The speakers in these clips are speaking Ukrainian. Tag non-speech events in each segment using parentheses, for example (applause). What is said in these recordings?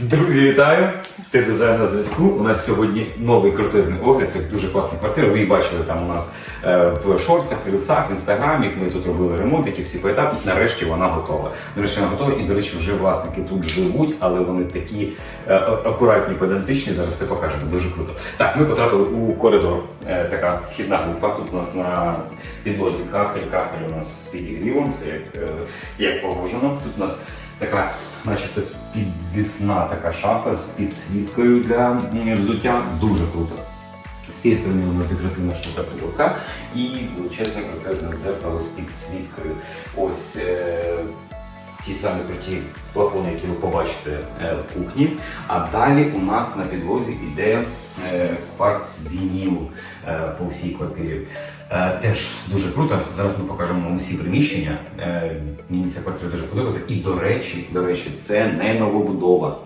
Друзі, вітаю! Ти дизайн на зв'язку. У нас сьогодні новий крутизний огляд. Це дуже класна квартира. Ви її бачили там у нас е, в шорцях, в рілсах, в інстаграмі. Ми тут робили ремонт, які всі поетапи. Нарешті вона готова. Нарешті вона готова. І, до речі, вже власники тут живуть, але вони такі е, акуратні, педантичні. Зараз все покажемо. Дуже круто. Так, ми потрапили у коридор. Е, така вхідна група. Тут у нас на підлозі кахель. Кахель у нас з підігрівом. Це як, як положено. Тут у нас така, начебто, підвісна така шафа з підсвіткою для взуття. Дуже круто. З цієї сторони у нас декоративна штукатурка і величезне крутезне дзеркало з підсвіткою. Ось е, ті самі круті плафони, які ви побачите е, в кухні. А далі у нас на підлозі йде е, кварц вініл е, по всій квартирі. Е, Теж дуже круто. Зараз ми покажемо усі приміщення. Е, Мені ця квартира дуже подобається. І до речі, до речі, це не новобудова.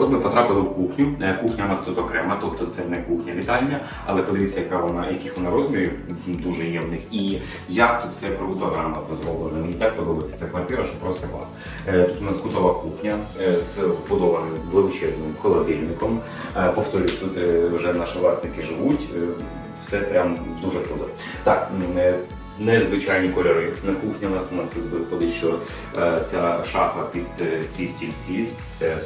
От ми потрапили в кухню. Е, Кухня у нас тут окрема, тобто це не кухня вітальня, але подивіться, яка вона, яких вона розмірів дуже є в них. І як тут все круто грамотно зроблено. Мені так подобається ця квартира, що просто клас. Е, Тут у нас кутова кухня е, з вбудованим величезним холодильником. Повторюсь, тут вже наші власники живуть. Все прям дуже круто. Так. Незвичайні кольори. На кухні у нас у нас виходить, що ця шафа під ці стільці. Це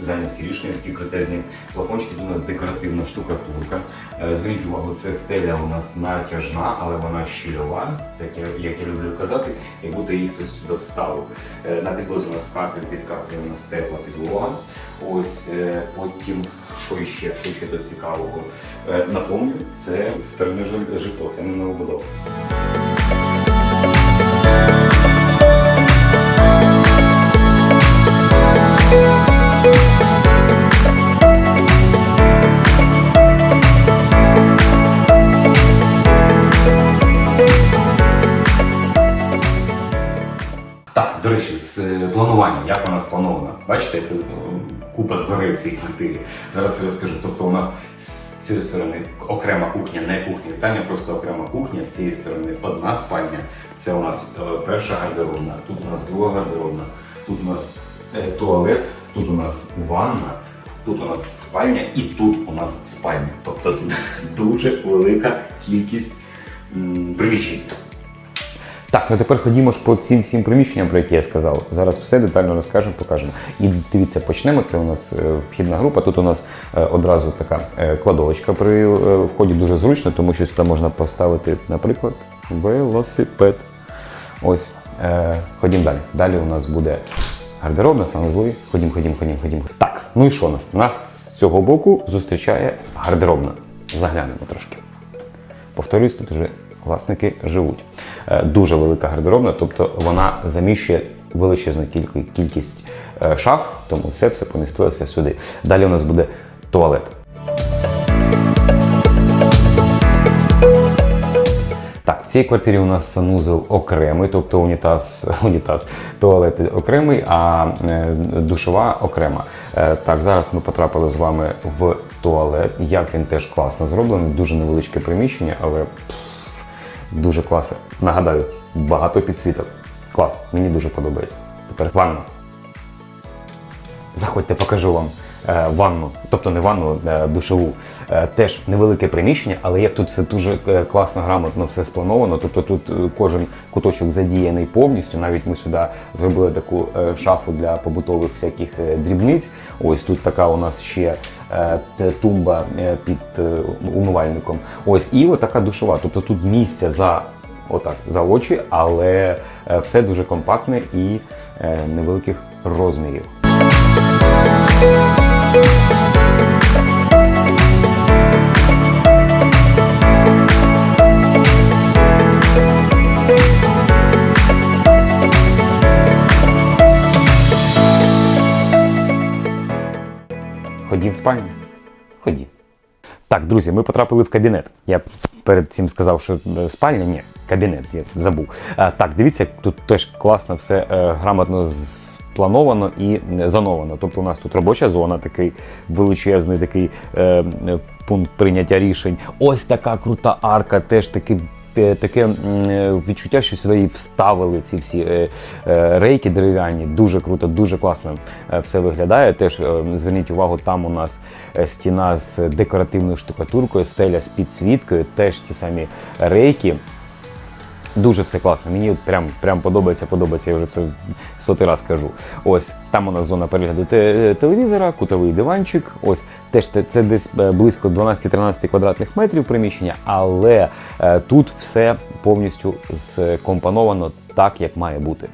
дизайнерські рішення, такі крутезні плафончики. Тут у нас декоративна штукатурка. Е, Зверніть увагу, це стеля у нас натяжна, але вона щільова, так я- як я люблю казати, як будто її хтось сюди вставив. Е, На підлозі у нас кафель, під кафелем у нас тепла підлога. Ось е, потім, що ще, що ще тут цікавого. Напомню, це вторинне жи- житло, це не новобудова. Е, як вона спланована. Бачите, е, купа дверей в цій квартирі. Зараз я розкажу. Тобто у нас з цієї сторони окрема кухня, не кухня вітальня, просто окрема кухня. З цієї сторони одна спальня. Це у нас е, перша гардеробна, тут у нас друга гардеробна, тут у нас е, туалет, тут у нас ванна. Тут у нас спальня і тут у нас спальня. Тобто тут (laughs) дуже велика кількість приміщень. Так, ну тепер ходімо ж по цим всім приміщенням, про які я сказав. Зараз все детально розкажемо, покажемо. І дивіться, почнемо. Це у нас е, вхідна група. Тут у нас е, одразу така е, кладовочка при вході дуже зручно, тому що сюди можна поставити, наприклад, велосипед. Ось, ходімо далі. Далі у нас буде гардеробна, санузли. Ходім, ходім, ходім, ходім. Так, ну і що нас? Нас з цього боку зустрічає гардеробна. Заглянемо трошки. Повторюсь, тут вже власники живуть. Е, Дуже велика гардеробна, тобто вона заміщує величезну кількість е, шаф, тому це все помістилося сюди. Далі у нас буде туалет. Так, в цій квартирі у нас санузел окремий, тобто унітаз, (laughs) унітаз, туалет окремий, а е, душова окрема. Так, зараз ми потрапили з вами в туалет. Як він теж класно зроблений, дуже невеличке приміщення, але дуже класно. Нагадаю, багато підсвіток. Клас, мені дуже подобається. Тепер ванна. Заходьте, покажу вам ванну, тобто не ванну, а душову. Е, теж невелике приміщення, але як тут все дуже е, класно, грамотно все сплановано. Тобто тут е, кожен куточок задіяний повністю. Навіть ми сюди зробили таку е, шафу для побутових всяких е, дрібниць. Ось тут така у нас ще е, тумба е, під е, умивальником. Ось і отака душова. Тобто тут місця за. Отак, за очі, але е, все дуже компактне і е, невеликих розмірів. Ходім. Так, друзі, ми потрапили в кабінет. Я перед цим сказав, що е, спальня, ні, кабінет, я забув. А, так, дивіться, тут теж класно все е, грамотно сплановано і зановано. Тобто у нас тут робоча зона, такий величезний такий е, е, пункт прийняття рішень. Ось така крута арка, теж такий е, таке е, відчуття, що сюди вставили ці всі е, е, рейки дерев'яні. Дуже круто, дуже класно е, все виглядає. Теж е, зверніть увагу, там у нас е, стіна з декоративною штукатуркою, стеля з підсвіткою, теж ті самі рейки. Дуже все класно. Мені прям, прям подобається, подобається. Я вже це сотий раз кажу. Ось там у нас зона перегляду те- телевізора, кутовий диванчик. Ось теж те- це десь е, близько 12-13 квадратних метрів приміщення, але е, тут все повністю скомпоновано так, як має бути.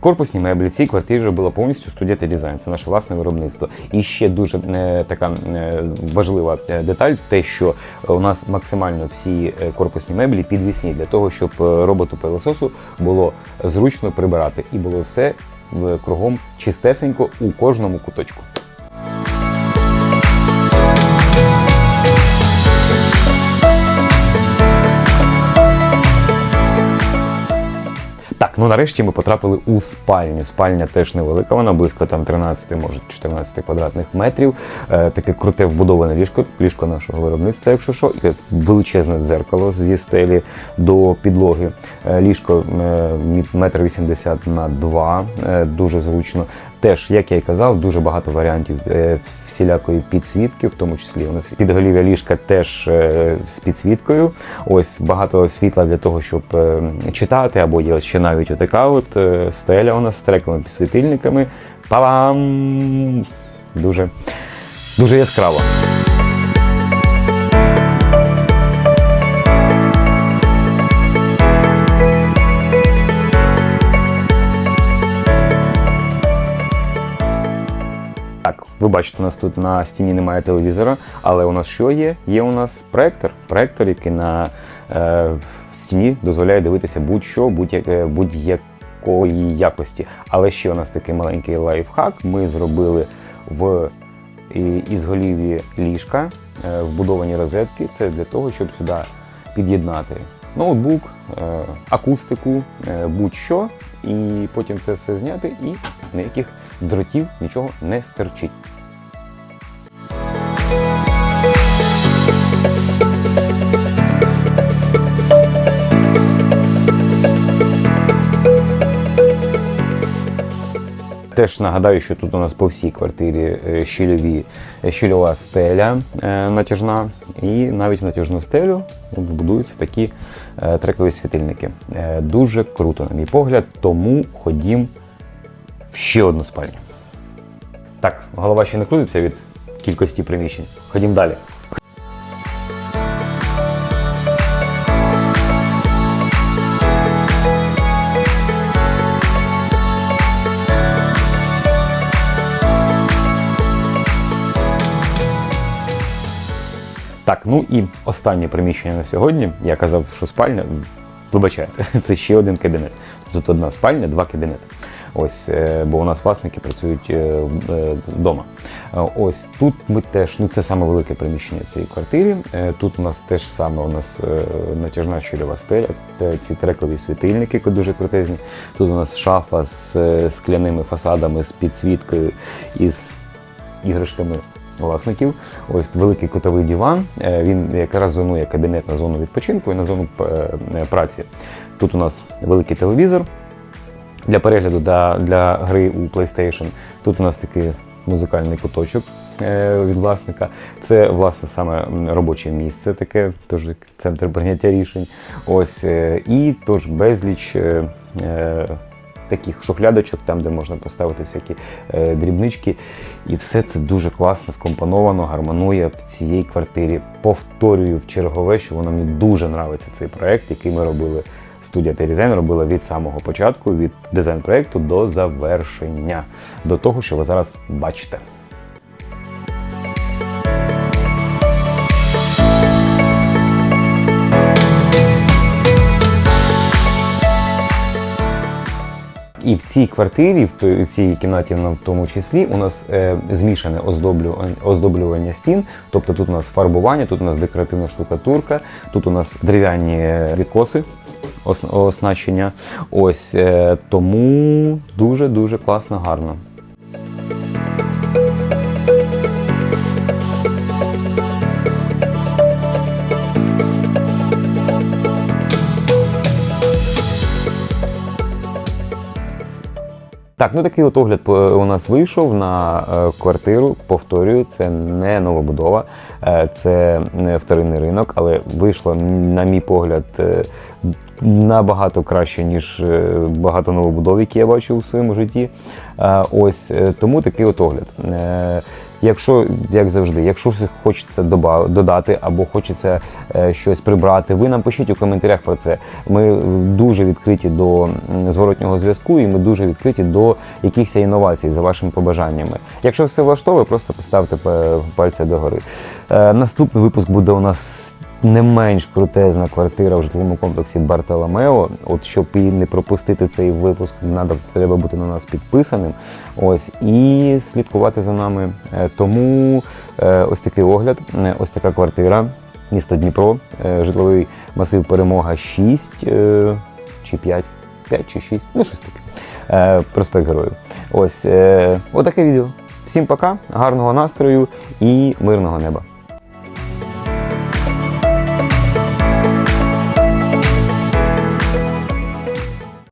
Корпусні меблі цій квартирі робила повністю студія дизайн. Це наше власне виробництво. І ще дуже е, така е, важлива е, деталь, те, що у нас максимально всі корпусні меблі підвісні для того, щоб роботу пилососу було зручно прибирати, і було все кругом чистесенько у кожному куточку. Ну нарешті ми потрапили у спальню. Спальня теж невелика, вона близько там 13, може 14 квадратних метрів. Е, таке круте вбудоване ліжко, ліжко нашого виробництва, якщо що, і величезне дзеркало зі стелі до підлоги. Е, ліжко е, метр вісімдесят на 2, е, дуже зручно. Теж, як я і казав, дуже багато варіантів е, всілякої підсвітки, в тому числі у нас підголів'я ліжка теж е, з підсвіткою. Ось багато світла для того, щоб е, читати, або є ще навіть отака от стеля у нас з трековими світильниками. Па-бам! Дуже, дуже яскраво. Ви бачите, у нас тут на стіні немає телевізора, але у нас що є? Є у нас проектор. Проектор, який на е, стіні дозволяє дивитися будь-що, будь-яке- будь-якої якості. Але ще у нас такий маленький лайфхак. Ми зробили в ізголів'ї ліжка, е, вбудовані розетки. Це для того, щоб сюди під'єднати ноутбук, е, акустику, е, будь-що, і потім це все зняти і ніяких дротів нічого не стерчить. Теж нагадаю, що тут у нас по всій квартирі е, щільові, е, щільова стеля е, натяжна, і навіть в натяжну стелю будуються такі трекові світильники. Дуже круто, на мій погляд, тому ходім в ще одну спальню. Так, голова ще не крутиться від кількості приміщень. Ходім далі. Так, ну і останнє приміщення на сьогодні. Я казав, що спальня. Вибачайте, (laughs) це ще один кабінет. Тут одна спальня, два кабінети. Ось, е, бо у нас власники працюють е, вдома. Е, Ось тут ми теж, ну це саме велике приміщення цієї квартири. Тут у нас теж саме у нас натяжна щільова стеля, ці трекові світильники, які дуже крутезні. Тут у нас шафа з скляними фасадами, з підсвіткою і з іграшками власників. Ось великий кутовий диван. Е, Він якраз зонує кабінет на зону відпочинку і на зону е, е, праці. Тут у нас великий телевізор для перегляду для, для гри у PlayStation. Тут у нас такий музикальний куточок від власника. Це власне саме робоче місце, таке, теж центр прийняття рішень. Ось і тож безліч. Таких шухлядочок, там, де можна поставити всякі е, дрібнички. І все це дуже класно скомпоновано, гармонує в цій квартирі. Повторюю в чергове, що воно мені дуже подобається цей проект, який ми робили. Студія T-Design робила від самого початку, від дизайн проекту до завершення, до того, що ви зараз бачите. І в цій квартирі, в, той, в цій кімнаті в тому числі, у нас е, змішане оздоблювання, стін. Тобто тут у нас фарбування, тут у нас декоративна штукатурка, тут у нас дерев'яні відкоси. ос- Оснащення. Ось е, тому дуже дуже класно, гарно. Так, ну такий от огляд у нас вийшов на е, квартиру. Повторюю, це не новобудова, е, це не вторинний ринок, але вийшло, на мій погляд, е, набагато краще, ніж багато новобудов, які я бачив у своєму житті. Ось тому такий от огляд. Якщо, як завжди, якщо щось хочеться додати або хочеться е, щось прибрати, ви нам пишіть у коментарях про це. Ми дуже відкриті до зворотнього зв'язку, і ми дуже відкриті до якихось інновацій за вашими побажаннями. Якщо все влаштовує, просто поставте пальця догори. Е, Наступний випуск буде у нас. Не менш крутезна квартира в житловому комплексі Бартоломео. От щоб її не пропустити цей випуск, надо, треба бути на нас підписаним. Ось і слідкувати за нами. Е, Тому е, ось такий огляд, е, ось така квартира, місто Дніпро, житловий масив Перемога 6 е, чи 5, 5 чи 6, ну щось таке. Проспект Героїв. Ось отаке відео. Всім пока, гарного настрою і мирного неба.